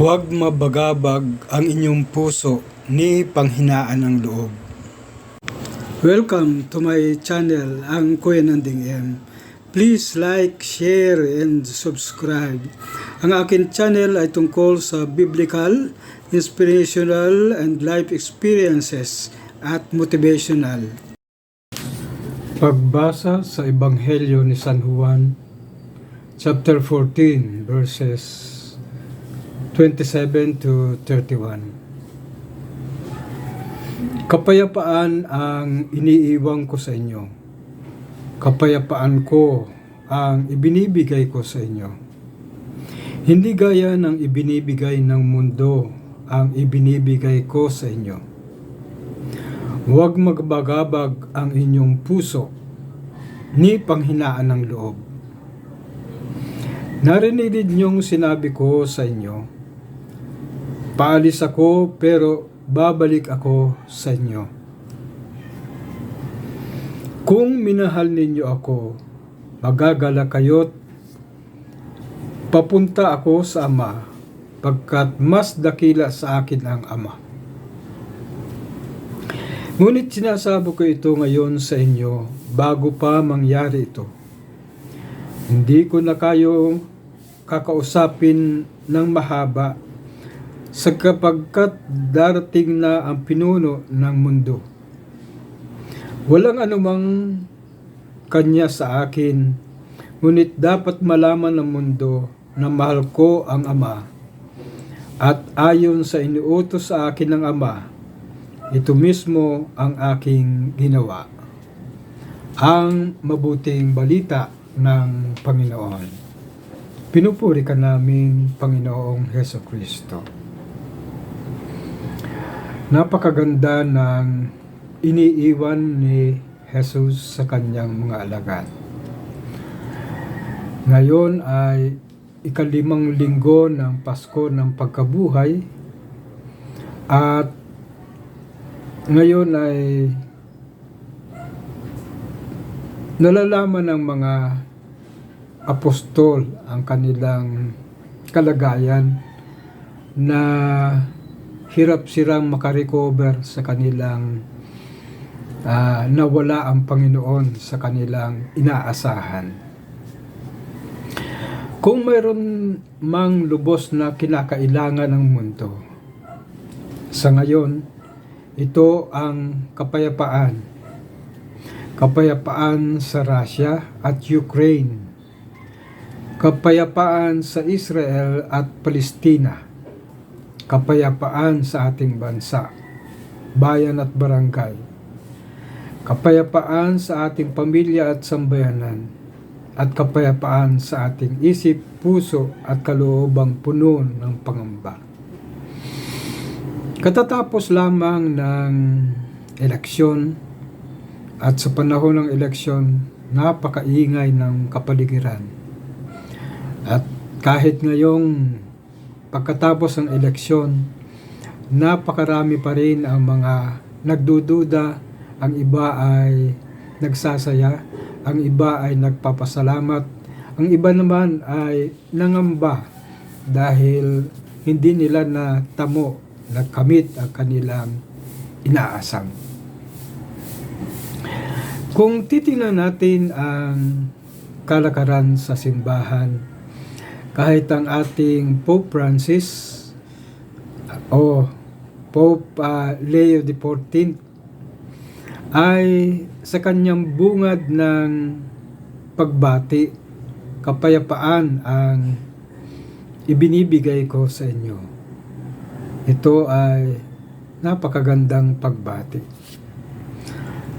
Huwag mabagabag ang inyong puso ni panghinaan ng loob. Welcome to my channel, ang Kuya Nanding M. Please like, share, and subscribe. Ang akin channel ay tungkol sa biblical, inspirational, and life experiences at motivational. Pagbasa sa Ebanghelyo ni San Juan, chapter 14, verses 27 to 31. Kapayapaan ang iniiwang ko sa inyo. Kapayapaan ko ang ibinibigay ko sa inyo. Hindi gaya ng ibinibigay ng mundo ang ibinibigay ko sa inyo. Huwag magbagabag ang inyong puso ni panghinaan ng loob. Narinig niyong sinabi ko sa inyo, Paalis ako pero babalik ako sa inyo. Kung minahal ninyo ako, magagala kayo't papunta ako sa Ama, pagkat mas dakila sa akin ang Ama. Ngunit sinasabi ko ito ngayon sa inyo bago pa mangyari ito. Hindi ko na kayo kakausapin ng mahaba sa kapagkat darating na ang pinuno ng mundo. Walang anumang kanya sa akin, ngunit dapat malaman ng mundo na mahal ko ang Ama. At ayon sa iniutos sa akin ng Ama, ito mismo ang aking ginawa. Ang mabuting balita ng Panginoon. Pinupuri ka namin, Panginoong Heso Kristo. Napakaganda ng iniiwan ni Jesus sa kanyang mga alagad. Ngayon ay ikalimang linggo ng Pasko ng pagkabuhay at ngayon ay nalalaman ng mga apostol ang kanilang kalagayan na hirap silang makarecover sa kanilang uh, nawala ang Panginoon sa kanilang inaasahan. Kung mayroon mang lubos na kinakailangan ng mundo, sa ngayon, ito ang kapayapaan. Kapayapaan sa Russia at Ukraine. Kapayapaan sa Israel at Palestina kapayapaan sa ating bansa, bayan at barangay, kapayapaan sa ating pamilya at sambayanan, at kapayapaan sa ating isip, puso at kaloobang puno ng pangamba. Katatapos lamang ng eleksyon at sa panahon ng eleksyon, napakaingay ng kapaligiran. At kahit ngayong pagkatapos ng eleksyon, napakarami pa rin ang mga nagdududa, ang iba ay nagsasaya, ang iba ay nagpapasalamat, ang iba naman ay nangamba dahil hindi nila na tamo, nagkamit ang kanilang inaasam. Kung titingnan natin ang kalakaran sa simbahan, kahit ang ating Pope Francis o Pope uh, Leo XIV ay sa kanyang bungad ng pagbati, kapayapaan ang ibinibigay ko sa inyo. Ito ay napakagandang pagbati.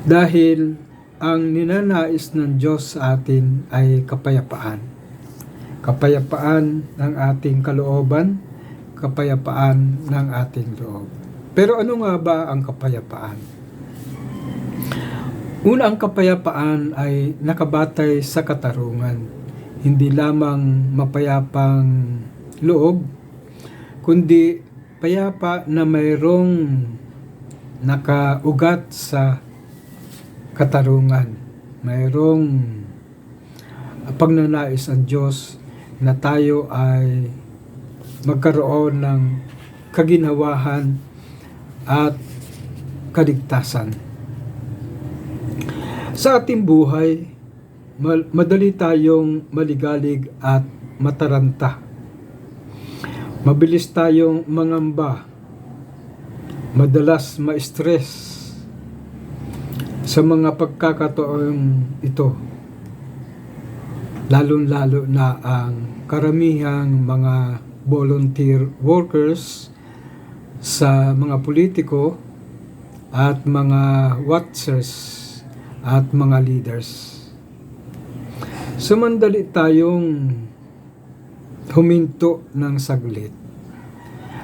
Dahil ang ninanais ng Diyos sa atin ay kapayapaan kapayapaan ng ating kalooban, kapayapaan ng ating loob. Pero ano nga ba ang kapayapaan? Una ang kapayapaan ay nakabatay sa katarungan, hindi lamang mapayapang loob, kundi payapa na mayroong nakaugat sa katarungan. Mayroong pagnanais ang Diyos na tayo ay magkaroon ng kaginhawahan at kaligtasan. Sa ating buhay, madali tayong maligalig at mataranta. Mabilis tayong mangamba. Madalas ma-stress sa mga pagkakataong ito. Lalong-lalo na ang karamihang mga volunteer workers sa mga politiko at mga watchers at mga leaders. Sumandali tayong huminto ng saglit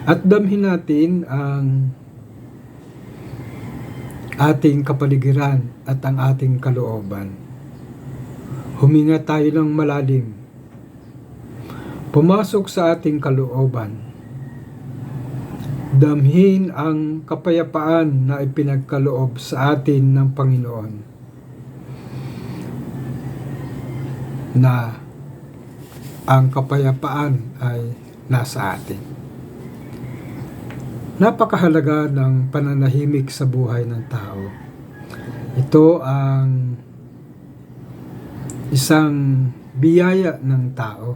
at damhin natin ang ating kapaligiran at ang ating kalooban. Huminga tayo ng malalim. Pumasok sa ating kalooban. Damhin ang kapayapaan na ipinagkaloob sa atin ng Panginoon. Na ang kapayapaan ay nasa atin. Napakahalaga ng pananahimik sa buhay ng tao. Ito ang isang biyaya ng tao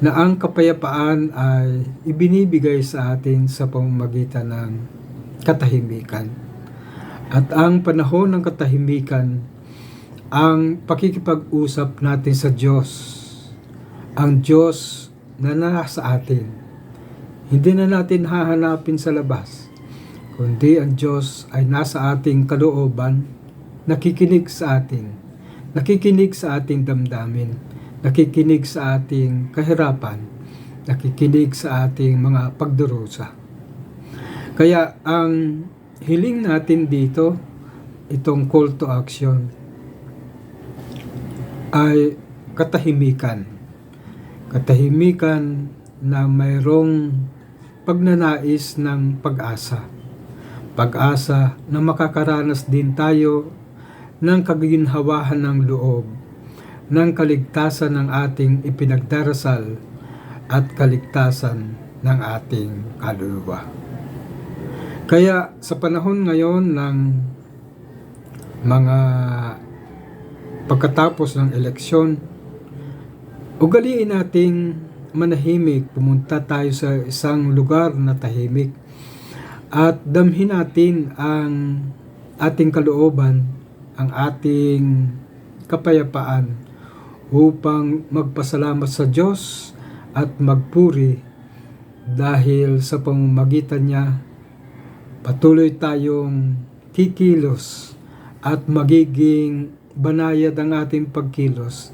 na ang kapayapaan ay ibinibigay sa atin sa pamamagitan ng katahimikan. At ang panahon ng katahimikan, ang pakikipag-usap natin sa Diyos, ang Diyos na nasa atin. Hindi na natin hahanapin sa labas, kundi ang Diyos ay nasa ating kalooban, nakikinig sa atin, nakikinig sa ating damdamin, nakikinig sa ating kahirapan, nakikinig sa ating mga pagdurusa. Kaya ang hiling natin dito, itong call to action, ay katahimikan. Katahimikan na mayroong pagnanais ng pag-asa. Pag-asa na makakaranas din tayo ng kaginhawahan ng loob, ng kaligtasan ng ating ipinagdarasal at kaligtasan ng ating kaluluwa. Kaya sa panahon ngayon ng mga pagkatapos ng eleksyon, ugaliin nating manahimik, pumunta tayo sa isang lugar na tahimik at damhin natin ang ating kalooban, ang ating kapayapaan upang magpasalamat sa Diyos at magpuri dahil sa pamamagitan niya patuloy tayong kikilos at magiging banayad ang ating pagkilos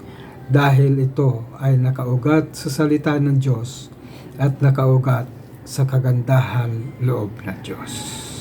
dahil ito ay nakaugat sa salita ng Diyos at nakaugat sa kagandahan loob ng Diyos.